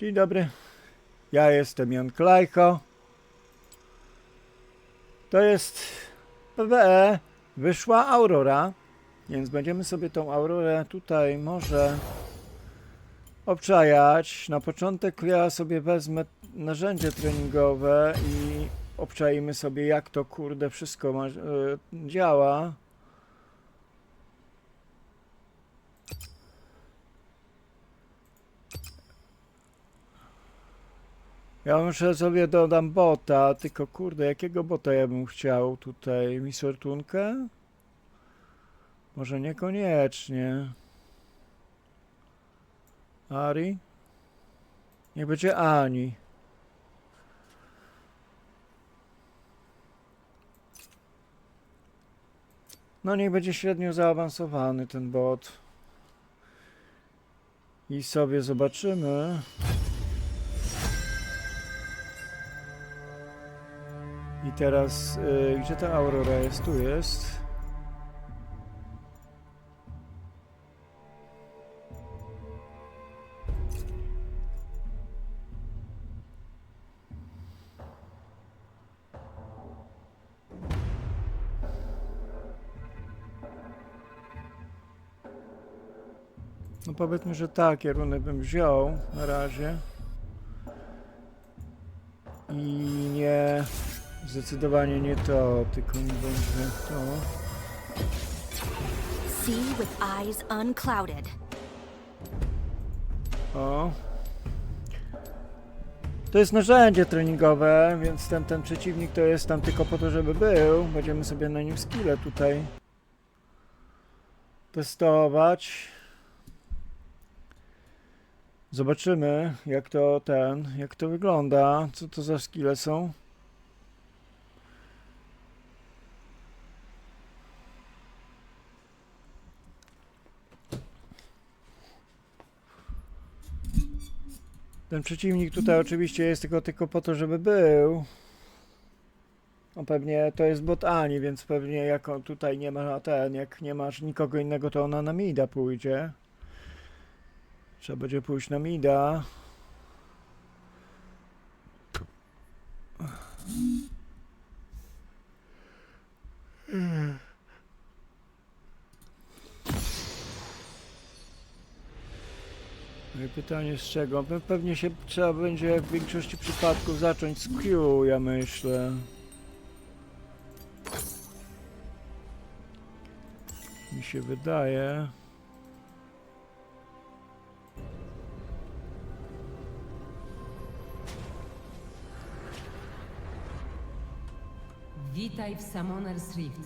Dzień dobry. Ja jestem Jan Klajko. To jest PWE. Wyszła Aurora. Więc będziemy sobie tą Aurorę tutaj może obczajać. Na początek ja sobie wezmę narzędzie treningowe i obczajmy sobie jak to kurde wszystko e, działa. Ja muszę sobie dodam bota, tylko kurde, jakiego bota ja bym chciał tutaj? Misortunkę? Może niekoniecznie. Ari? Nie będzie Ani. No niech będzie średnio zaawansowany ten bot. I sobie zobaczymy. Teraz, y, gdzie ta Aurora jest? Tu jest. No powiedzmy, że takie runy bym wziął na razie. I nie... Zdecydowanie nie to, tylko nie będzie to. See with eyes unclouded. O. To jest narzędzie treningowe, więc ten, ten przeciwnik to jest tam tylko po to, żeby był. Będziemy sobie na nim skille tutaj testować. Zobaczymy, jak to ten, jak to wygląda, co to za skille są. Ten przeciwnik tutaj oczywiście jest tylko, tylko po to, żeby był. On pewnie to jest bot Ani, więc pewnie jak on tutaj nie ma ten, jak nie masz nikogo innego, to ona na mida pójdzie. Trzeba będzie pójść na mida. Pytanie z czego? Pe- Pewnie się trzeba będzie w większości przypadków zacząć z Q, ja myślę. Mi się wydaje. Witaj w Summoner's Rift.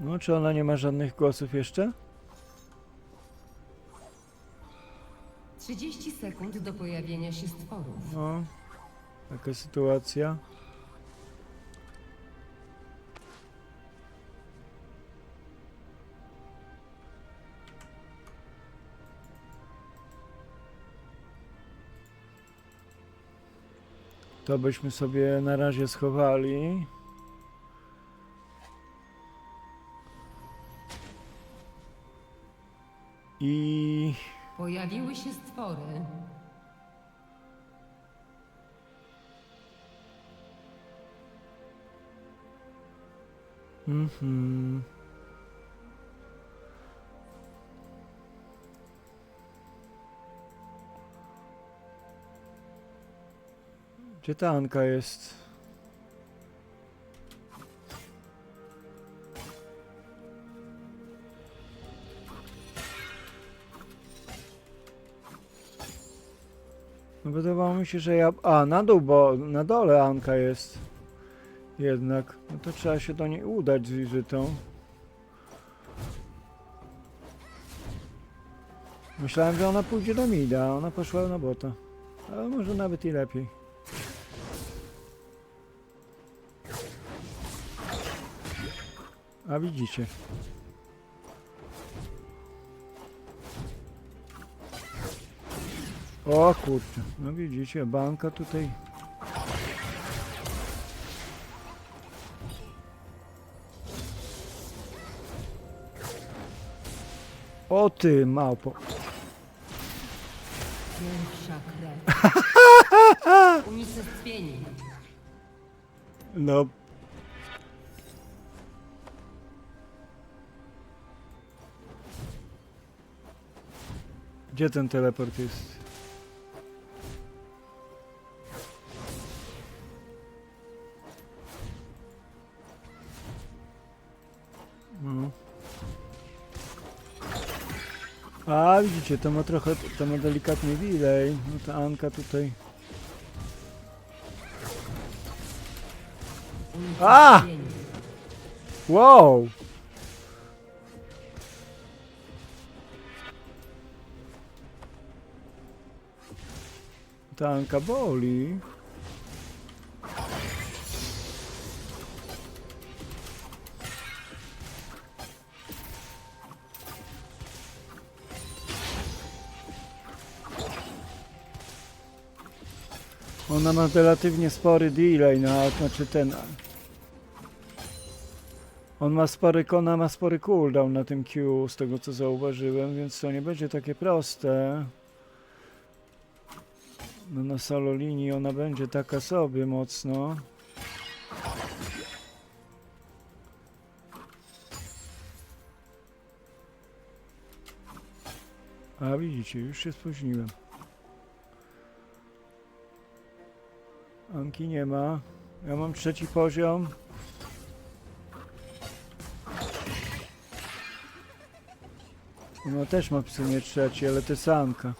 No, czy ona nie ma żadnych głosów jeszcze? 30 sekund do pojawienia się stworów. No, taka sytuacja. To byśmy sobie na razie schowali. I Pojawiły się stwory. Mhm. Gdzie ta Anka jest? Wydawało mi się, że ja... A, na dół, bo na dole Anka jest. Jednak. No to trzeba się do niej udać z wizytą. Myślałem, że ona pójdzie do Mida, a ona poszła na bota. Ale może nawet i lepiej. A widzicie. O kurczę, no widzicie, banka tutaj O ty małpo. Pierwsza krew. No. Gdzie ten teleport jest? A widzicie, to ma trochę, to ma delikatnie delay. No ta Anka tutaj. A! Wow! Tanka boli. Ona ma relatywnie spory delay, no, znaczy ten, on ma spory, ona ma spory cooldown na tym Q, z tego co zauważyłem, więc to nie będzie takie proste. No na solo linii ona będzie taka sobie mocno. A widzicie, już się spóźniłem. Anki nie ma. Ja mam trzeci poziom. Ona też ma w sumie trzeci, ale to samka.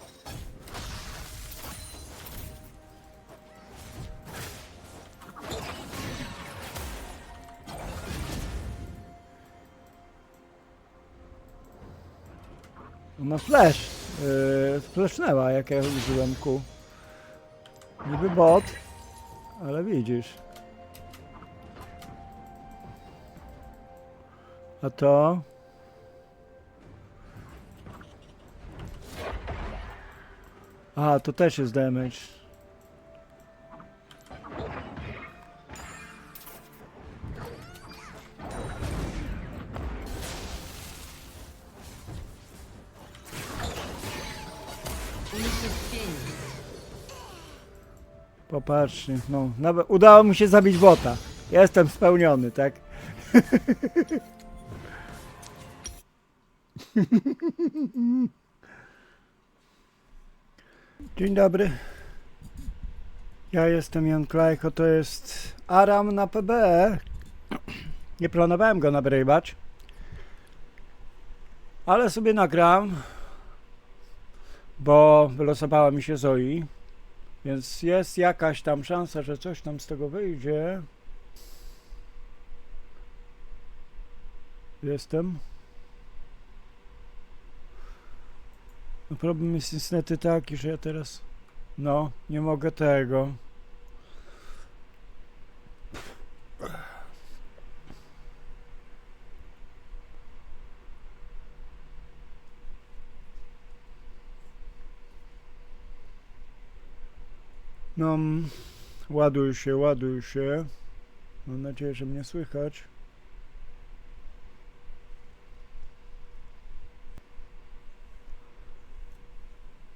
Ona flash. Yy, jak ja użyłem ku. Niby bot, ale widzisz. A to? A, to też jest damage. Popatrzcie, no, nawet udało mi się zabić bota. Jestem spełniony, tak? Dzień dobry. Ja jestem Jan Klajko, to jest Aram na PBE. Nie planowałem go nabrywać. Ale sobie nagram, bo wylosowała mi się Zoi. Więc jest jakaś tam szansa, że coś tam z tego wyjdzie. Jestem. No problem jest niestety taki, że ja teraz. No, nie mogę tego. No, mm, ładuj się, ładuj się. Mam nadzieję, że mnie słychać.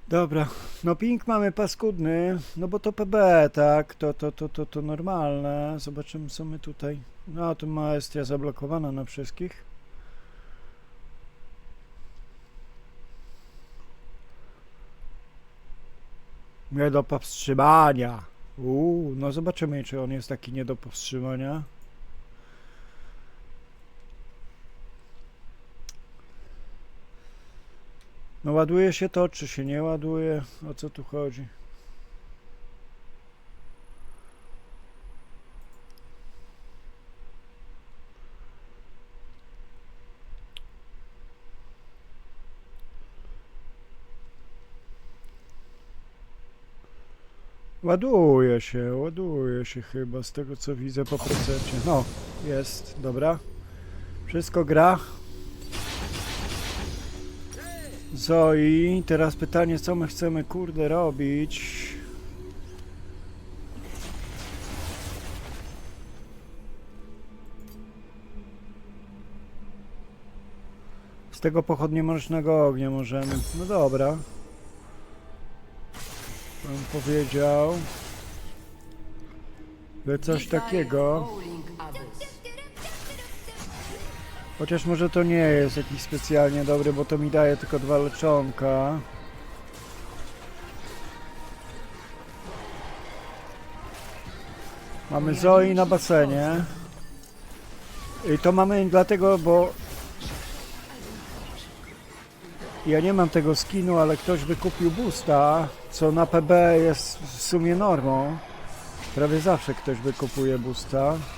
Dobra, no ping mamy paskudny, no bo to PB, tak, to, to, to, to, to normalne. Zobaczymy co my tutaj. No, tu maestria zablokowana na wszystkich. Nie do powstrzymania. Uuu, no zobaczymy, czy on jest taki nie do powstrzymania. No ładuje się to, czy się nie ładuje? O co tu chodzi? Ładuje się, ładuje się chyba z tego co widzę po procecie. No, jest, dobra. Wszystko gra. Zoi, teraz pytanie co my chcemy kurde robić. Z tego pochodnie mrocznego ognia możemy. No dobra. Bym powiedział. By coś takiego. Chociaż może to nie jest jakiś specjalnie dobry, bo to mi daje tylko dwa leczonka. Mamy Zoe na basenie. I to mamy dlatego, bo ja nie mam tego skinu, ale ktoś wykupił boosta, co na PB jest w sumie normą. Prawie zawsze ktoś wykupuje boosta. No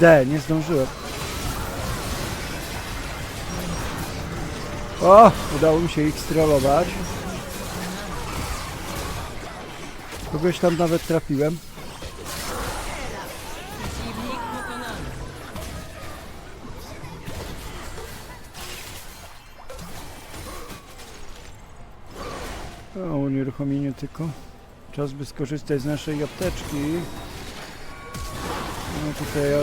Kurde, nie zdążyłem. O, udało mi się ich strollować. Kogoś tam nawet trafiłem. O, unieruchomienie tylko. Czas by skorzystać z naszej apteczki. No tutaj ja...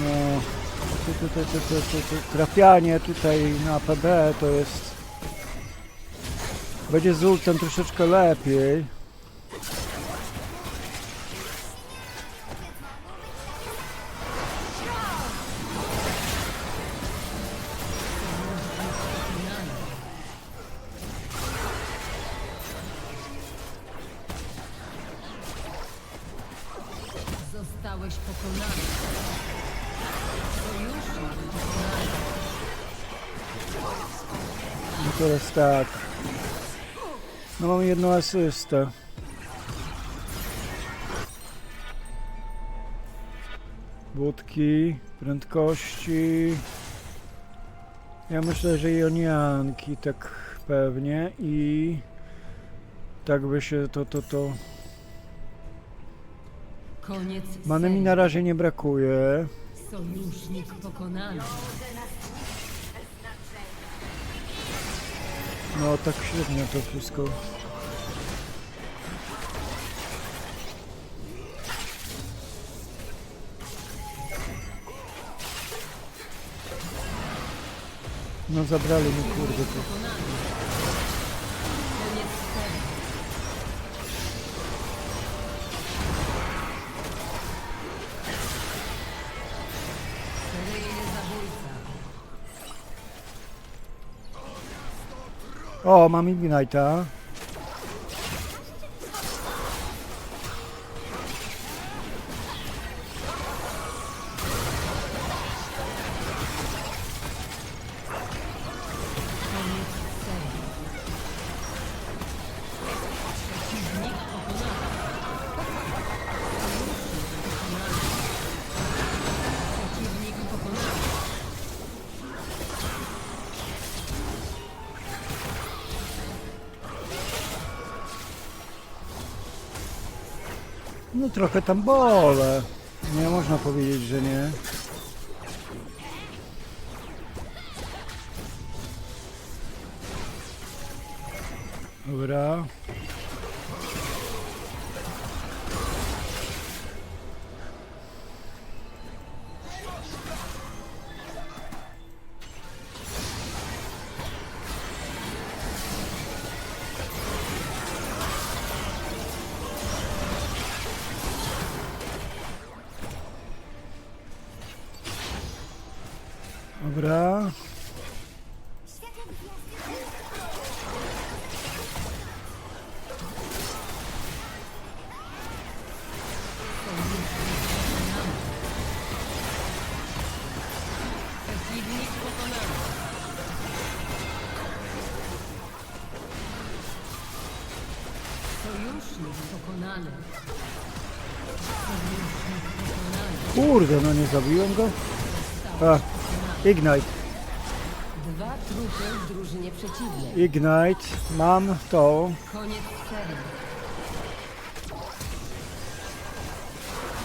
No, to, trafianie tutaj na PB to jest... Będzie z ultem troszeczkę lepiej. Zostałeś pokonany. Sojusznik pokonany. No teraz tak. No mamy jedną asystę. Budki, prędkości. Ja myślę, że jonianki tak pewnie i tak by się to, to, to... Koniec Many mi na razie nie brakuje. Sojusznik pokonany. No tak średnio to wszystko. No zabrali mi kurde to. O, mam Ignite'a. No trochę tam bolę. Nie można powiedzieć, że nie. Dobra. Pokonany. Kurde, no nie zabiłem go? A, Ignite. Dwa trupy w drużynie przeciwnej. Ignite. Mam to. Koniec serii.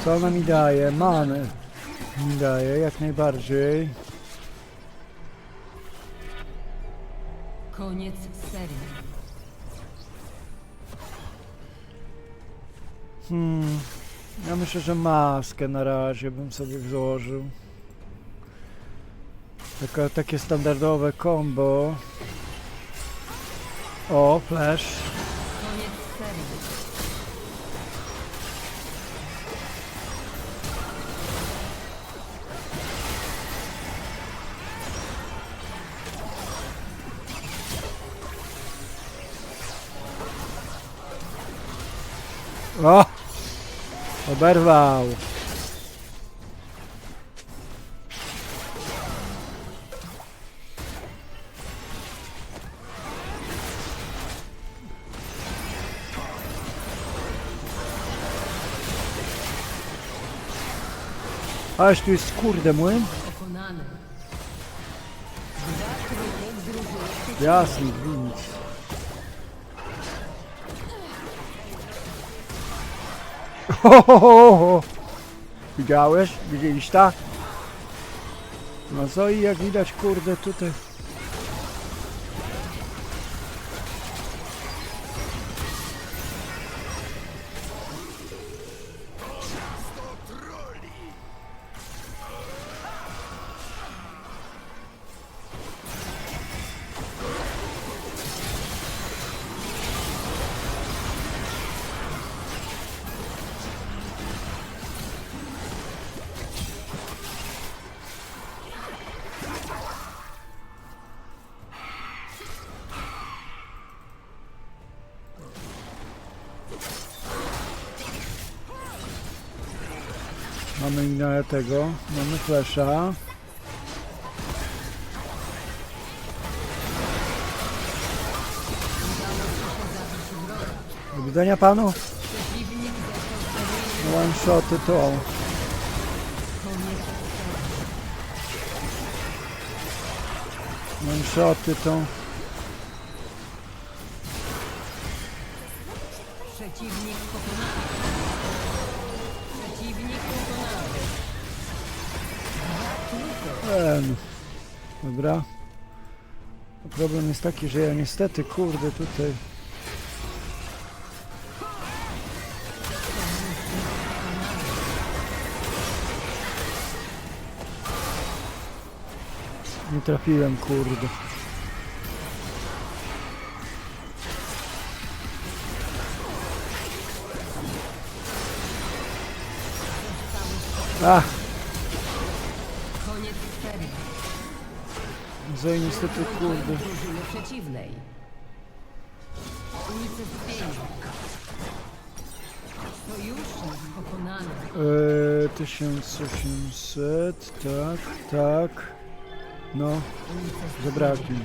Co ona mi daje? Mamy. Mi daje, jak najbardziej. Koniec Hmm. Ja myślę, że maskę na razie bym sobie włożył. Taka, takie standardowe combo. O, flash. O! Oberwał. Ależ tu jest kurde młyn. Pokonany. Dwa trupy w drużynie przeciwnej. Jasny gwint. Ho, ho, ho, ho. Widziałeś? Widzieliście tak? No co i jak widać, kurde, tutaj... tego, mamy flesza. Do widzenia panu. One shoty to. One shoty to. Problem jest taki, że ja niestety, kurde, tutaj... Nie trafiłem, kurde. Ach, że niestety, kurde. Drużyny przeciwnej. Unicestwienie. Sojusznik pokonany. Eee, 1800, tak, tak. No, zabraknie.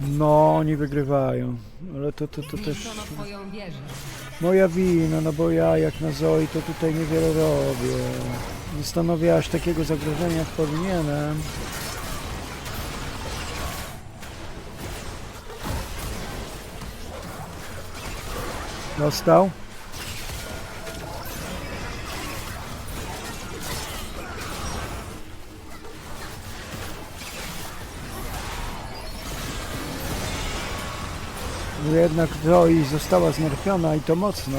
No, oni wygrywają. Ale to, to, to też Zniszczono twoją wieżę. moja wina, no bo ja jak na Zoi to tutaj niewiele robię. Nie stanowię aż takiego zagrożenia jak powinienem. Dostał? Jednak Zoe została znerfiona i to mocno.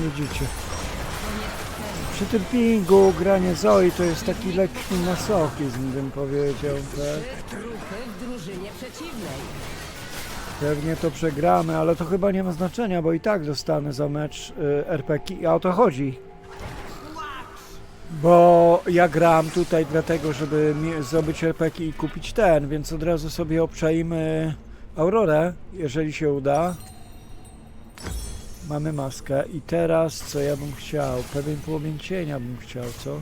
Widzicie. Przy tym pingu granie Zoi to jest taki lekki masochizm, bym powiedział, tak? Trupy w drużynie przeciwnej. Pewnie to przegramy, ale to chyba nie ma znaczenia, bo i tak dostanę za mecz y, RPG i o to chodzi. Bo ja gram tutaj dlatego, żeby mi- zdobyć RPG i kupić ten, więc od razu sobie obczajmy Aurorę, jeżeli się uda. Mamy maskę i teraz co ja bym chciał? Pewien płomień bym chciał, co?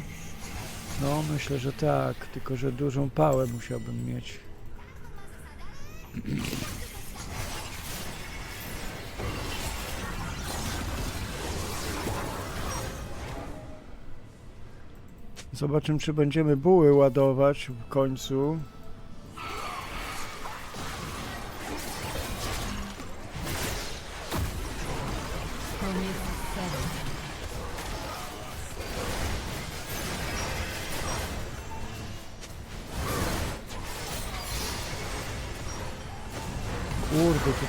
No, myślę, że tak, tylko że dużą pałę musiałbym mieć. Zobaczymy, czy będziemy buły ładować w końcu.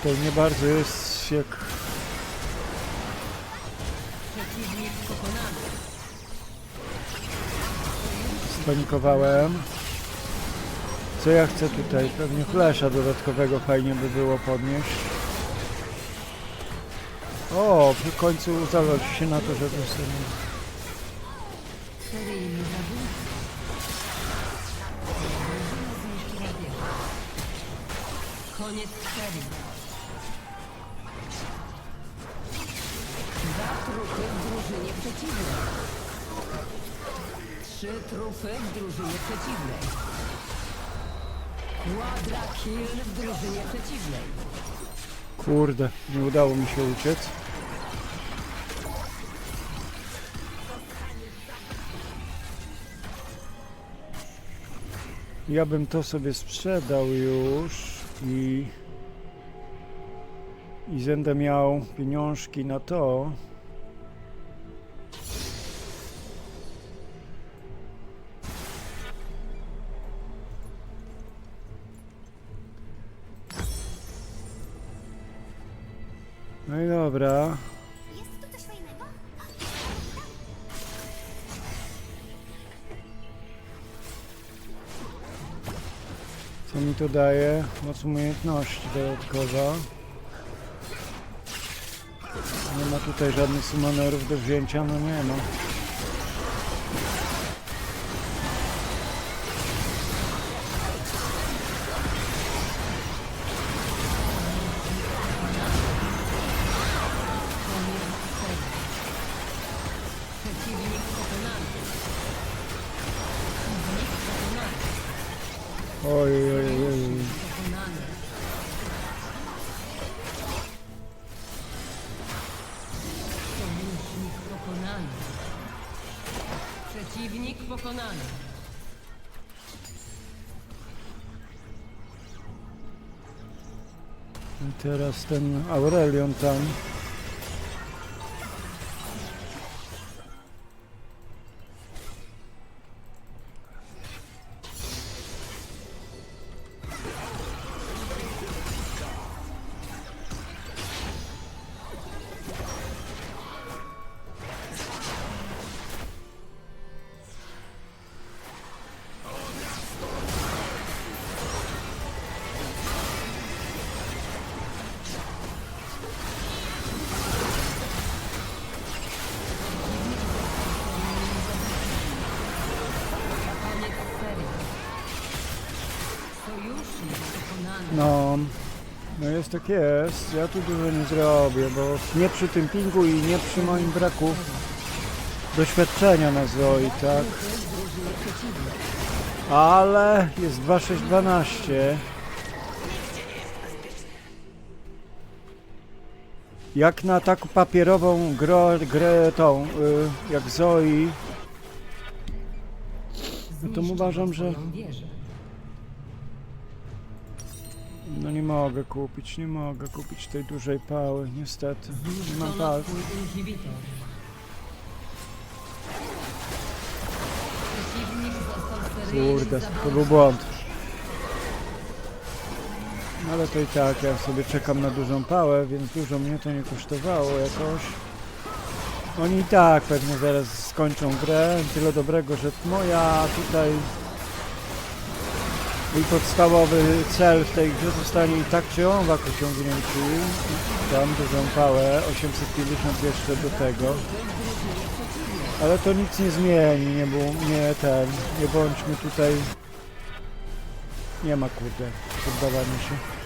Tutaj nie bardzo jest jak... Spanikowałem. Co ja chcę tutaj? Pewnie flesza dodatkowego fajnie by było podnieść. O, w końcu zawodzi się na to, że dostanę. Seryjny zabójca. Drużyna zniszczyła wieżę. Koniec serii. Przeciwnej. Trzy trupy w drużynie przeciwnej. Quadra kill w drużynie przeciwnej. Kurde, nie udało mi się uciec. Ja bym to sobie sprzedał już i i będę miał pieniążki na to. No i dobra. Jest tu coś fajnego? Co mi to daje? Moc umiejętności dodatkowa. Nie ma tutaj żadnych summonerów do wzięcia, no nie ma. Ten Aurelion tam. Jest. Ja tu dużo nie zrobię, bo nie przy tym pingu i nie przy moim braku doświadczenia na Zoi, tak? Ale jest 2612. Jak na taką papierową grę, grę tą, y, jak Zoi, No to uważam, że- no nie mogę kupić, nie mogę kupić tej dużej pały, niestety. Nie mam pal. twój inhibitor. Przeciwnik został seryjnie Kurde, to był błąd. No ale to i tak, ja sobie czekam na dużą pałę, więc dużo mnie to nie kosztowało jakoś. Oni i tak pewnie zaraz skończą grę. Tyle dobrego, że moja tutaj mój podstawowy cel w tej grze zostanie i tak czy owak osiągnięty. Tam dużą pałę, 850 jeszcze do tego. Ale to nic nie zmieni, nie, bu, nie ten, nie bądźmy tutaj... Nie ma kurde, poddawania się.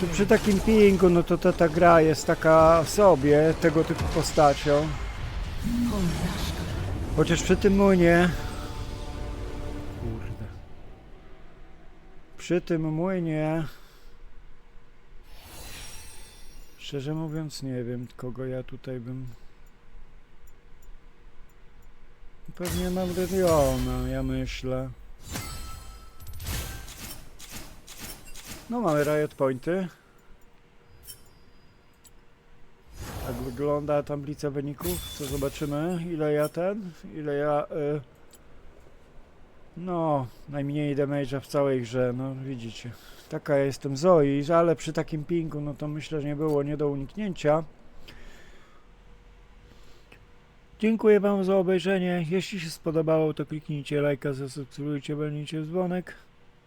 Tu przy takim pingu, no to ta, ta gra jest taka sobie, tego typu postacią. Chociaż przy tym młynie... Kurde. Przy tym młynie... Szczerze mówiąc nie wiem, kogo ja tutaj bym... Pewnie Mavrediona, ja myślę. No mamy riot pointy. Tak wygląda tablica wyników. Co zobaczymy? Ile ja ten? Ile ja... Y... No, najmniej damage'a w całej grze, no widzicie. Taka jestem Zoi, ale przy takim pingu, no to myślę, że nie było nie do uniknięcia. Dziękuję Wam za obejrzenie. Jeśli się spodobało, to kliknijcie lajka, zasubskrybujcie, będziecie dzwonek.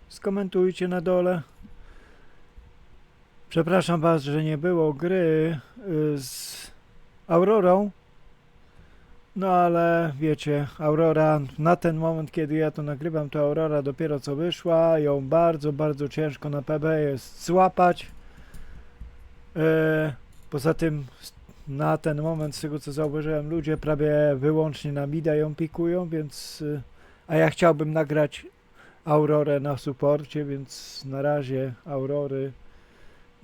Skomentujcie na dole. Przepraszam Was, że nie było gry y, z Aurorą. No ale wiecie, Aurora na ten moment, kiedy ja to nagrywam, to Aurora dopiero co wyszła. Ją bardzo, bardzo ciężko na PB jest złapać. E, poza tym na ten moment, z tego co zauważyłem, ludzie prawie wyłącznie na mida ją pikują, więc... y, A ja chciałbym nagrać Aurorę na suporcie, więc na razie Aurory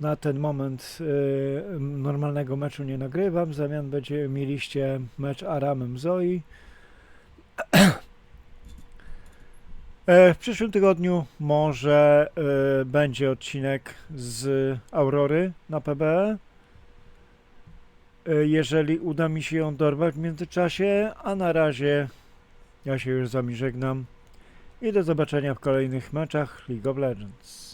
na ten moment y, normalnego meczu nie nagrywam. W zamian będzie mieliście mecz Aramem Zoi. E, W przyszłym tygodniu może y, będzie odcinek z Aurory na PBE. Y, Jeżeli uda mi się ją dorwać w międzyczasie, a na razie ja się już z wami żegnam i do zobaczenia w kolejnych meczach League of Legends.